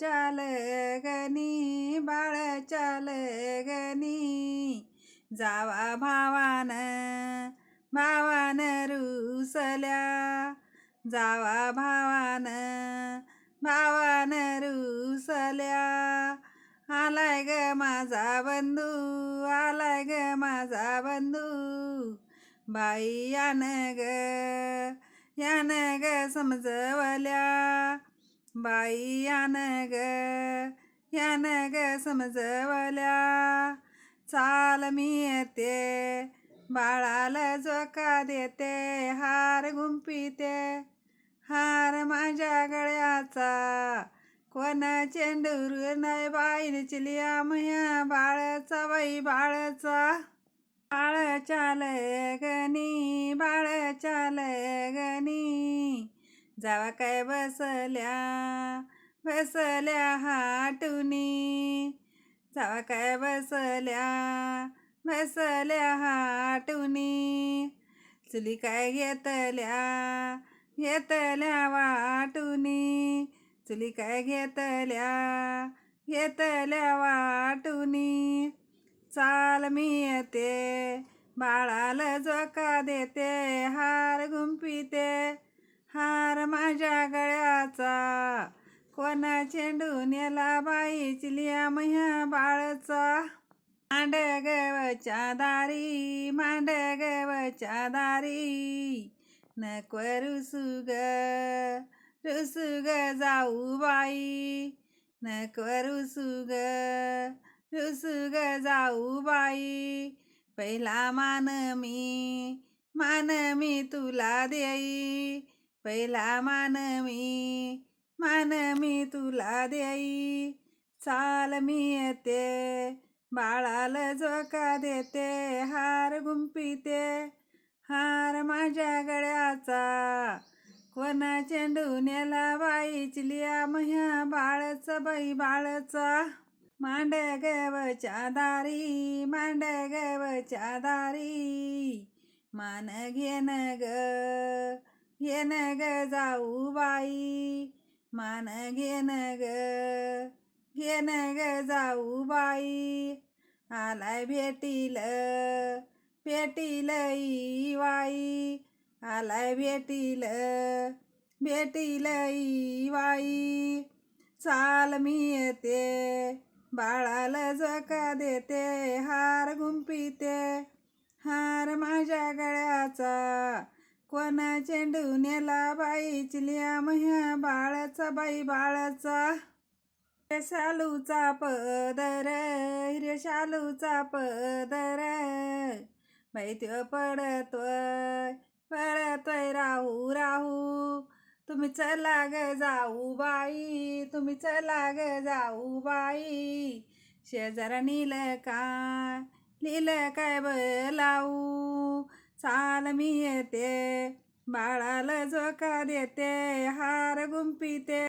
चाल गनी बाळ चाल गनी जावा भावान भावान रुसल्या. जावा भावान भावान रुसल्या. आलाय ग माझा बंधू आलाय ग माझा बंधू. बाई यान ग यान ग समजवल्या. बाई यान ग यान ग समजवल्या. चाल मी येते बाळाला जोका देते हार गुंपिते हार माझ्या गळ्याचा कोण चेंडूर नाही बाईन चिलिया मया बाळचा बाई बाळचा. बाळ चाल गनी बाळ चाल गनी जावा काय बसल्या बसल्या हाटुनी. जावा काय बसल्या बसल्या हाटुनी. चुली काय घेतल्या घेतल्या वाटुनी. चुली काय घेतल्या घेतल्या वाटुनी. चाल मी येते बाळाला जोका देते हार गु हार माझ्या गळ्याचा. कोणा चेंडून याला बाई चिलिया मह्या बाळचा. मांड गवच्या दारी मांड गवच्या दारी. नको रुसुग रुसुग जाऊ बाई. नको रुसुग रुसुग जाऊ बाई. पहिला मान मी मान मी तुला देई. पहिला मान मी मान मी तुला देई. चाल मी येते बाळाला जोका देते हार गुंपिते हार माझ्या गळ्याचा कोणा चेंडून याला बाई चिलिया मह्या बाळच बाई बाळचा. मांड गवच्या दारी मांड गवच्या दारी. मान घेन ग घेन ग जाऊ बाई मान घेन ग घेन ग जाऊ बाई आलाय भेटील भेटील ई वाई आलाय भेटील भेटील ई वाई चाल मी येते बाळाला जका देते हार गुंपिते हार माझ्या गळ्याचा कोणा चेंडू नेला बाई चिलिया मह्या बाळाचा बाई बाळाचा. शालूचा पदर हिरे शालूचा पदर. बाई त्यो पडतोय पडतोय राहू राहू. तुम्ही चला ग जाऊ बाई तुम्ही चला ग जाऊ बाई. शेजारा नील का लिहिलं काय बलाऊ? चाल मी येते. बाळाला जोका देते. हार गुंपिते